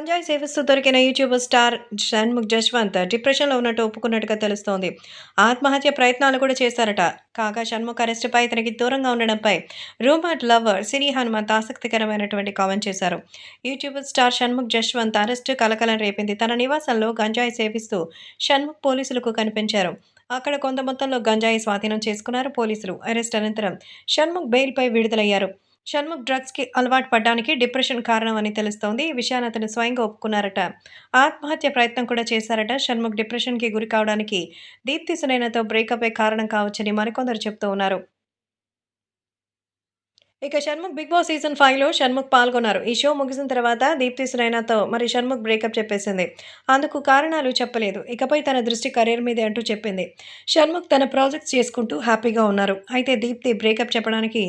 గంజాయి సేవిస్తూ దొరికిన యూట్యూబర్ స్టార్ షణ్ముఖ్ జశ్వంత్ డిప్రెషన్లో ఉన్నట్టు ఒప్పుకున్నట్టుగా తెలుస్తోంది. ఆత్మహత్య ప్రయత్నాలు కూడా చేశారట. కాగా షణ్ముఖ్ అరెస్టుపై ఇతనికి దూరంగా ఉండడంపై రూమర్ లవర్ సినీ హనుమంత్ ఆసక్తికరమైనటువంటి కామెంట్ చేశారు. యూట్యూబర్ స్టార్ షణ్ముఖ్ జశ్వంత్ అరెస్టు కలకలం రేపింది. తన నివాసంలో గంజాయి సేవిస్తూ షణ్ముఖ్ పోలీసులకు కనిపించారు. అక్కడ కొంత మొత్తంలో గంజాయి స్వాధీనం చేసుకున్నారు పోలీసులు. అరెస్ట్ అనంతరం షణ్ముఖ్ బెయిల్పై విడుదలయ్యారు. షణ్ముఖ్ డ్రగ్స్కి అలవాటు పడ్డానికి డిప్రెషన్ కారణం అని తెలుస్తోంది. ఈ విషయాన్ని అతను స్వయంగా ఒప్పుకున్నారట. ఆత్మహత్య ప్రయత్నం కూడా చేశారట. షణ్ముఖ్ డిప్రెషన్కి గురి కావడానికి దీప్తి సునైనతో బ్రేకప్ కారణం కావచ్చని మరికొందరు చెప్తూ ఉన్నారు. ఇక షణ్ముఖ్ బిగ్ బాస్ సీజన్ ఫైవ్లో షణ్ముఖ్ పాల్గొన్నారు. ఈ షో ముగిసిన తర్వాత దీప్తి సురైనాతో మరి షణ్ముఖ్ బ్రేకప్ చెప్పేసింది. అందుకు కారణాలు చెప్పలేదు. ఇకపై తన దృష్టి కెరీర్ మీదే అంటూ చెప్పింది. షణ్ముఖ్ తన ప్రాజెక్ట్స్ చేసుకుంటూ హ్యాపీగా ఉన్నారు. అయితే దీప్తి బ్రేకప్ చెప్పడానికి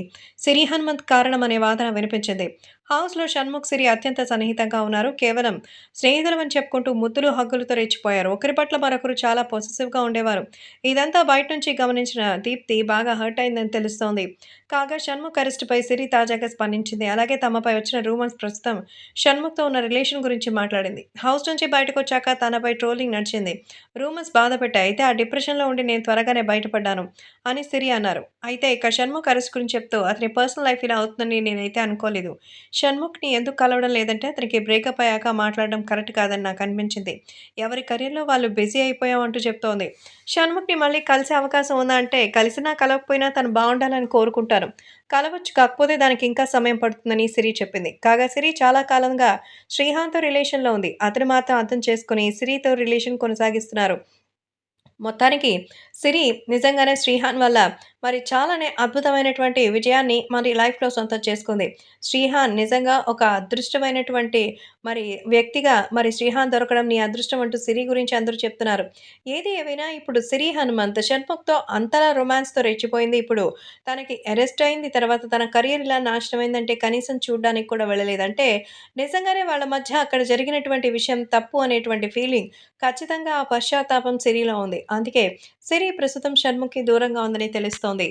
సిరి హనుమంత్ కారణం అనే వాదన వినిపించింది. హౌస్లో షణ్ముఖ్ సిరి అత్యంత సన్నిహితంగా ఉన్నారు. కేవలం స్నేహితులమని చెప్పుకుంటూ ముద్దులు హగ్గులతో రెచ్చిపోయారు. ఒకరి పట్ల మరొకరు చాలా పొసెసివ్గా ఉండేవారు. ఇదంతా బయట నుంచి గమనించిన దీప్తి బాగా హర్ట్ అయిందని తెలుస్తోంది. కాగా షణ్ముఖ్ అరెస్టుపై సిరి తాజాగా స్పందించింది. అలాగే తమపై వచ్చిన రూమర్స్ ప్రస్తుతం షణ్ముఖ్తో ఉన్న రిలేషన్ గురించి మాట్లాడింది. హౌస్ నుంచి బయటకు వచ్చాక తనపై ట్రోలింగ్ నడిచింది. రూమర్స్ బాధ పెట్టాయి అయితే ఆ డిప్రెషన్లో ఉండి నేను త్వరగానే బయటపడ్డాను అని సిరి అన్నారు. అయితే ఇక షణ్ముఖ్ అరెస్ట్ గురించి చెప్తూ అతని పర్సనల్ లైఫ్ ఇలా అవుతుందని నేనైతే అనుకోలేదు. షణ్ముఖ్ని ఎందుకు కలవడం లేదంటే అతనికి బ్రేకప్ అయ్యాక మాట్లాడడం కరెక్ట్ కాదని నాకు అనిపించింది. ఎవరి కెరీర్లో వాళ్ళు బిజీ అయిపోయామంటూ చెప్తోంది. షణ్ముఖ్ని మళ్ళీ కలిసే అవకాశం ఉందా అంటే కలిసినా కలవకపోయినా తను బాగుండాలని కోరుకుంటాను కలవచ్చు కాకపోతే దానికి ఇంకా సమయం పడుతుందని సిరి చెప్పింది. కాగా సిరి చాలా కాలంగా శ్రీహాంత్తో రిలేషన్లో ఉంది. అతను మాత్రం అర్థం చేసుకుని సిరితో రిలేషన్ కొనసాగిస్తున్నారు. మొత్తానికి సిరి నిజంగానే శ్రీహాన్ వల్ల మరి చాలానే అద్భుతమైనటువంటి విజయాన్ని మరి లైఫ్లో సొంతం చేసుకుంది. శ్రీహాన్ నిజంగా ఒక అదృష్టమైనటువంటి మరి వ్యక్తిగా మరి శ్రీహాన్ దొరకడం నీ అదృష్టం అంటూ సిరి గురించి అందరూ చెప్తున్నారు. ఏది ఏమైనా ఇప్పుడు సిరి హనుమంత్ షణ్ముఖ్తో అంతలా రొమాన్స్తో రెచ్చిపోయింది ఇప్పుడు. తనకి అరెస్ట్ అయింది తర్వాత తన కెరీర్ ఇలా నాశనమైందంటే కనీసం చూడడానికి కూడా వెళ్ళలేదంటే నిజంగానే వాళ్ళ మధ్య అక్కడ జరిగినటువంటి విషయం తప్పు అనేటువంటి ఫీలింగ్ ఖచ్చితంగా ఆ పశ్చాత్తాపం సిరిలో ఉంది. అందుకే సిరి ప్రస్తుతం షణ్ముఖి దూరంగా ఉందని తెలుస్తోంది.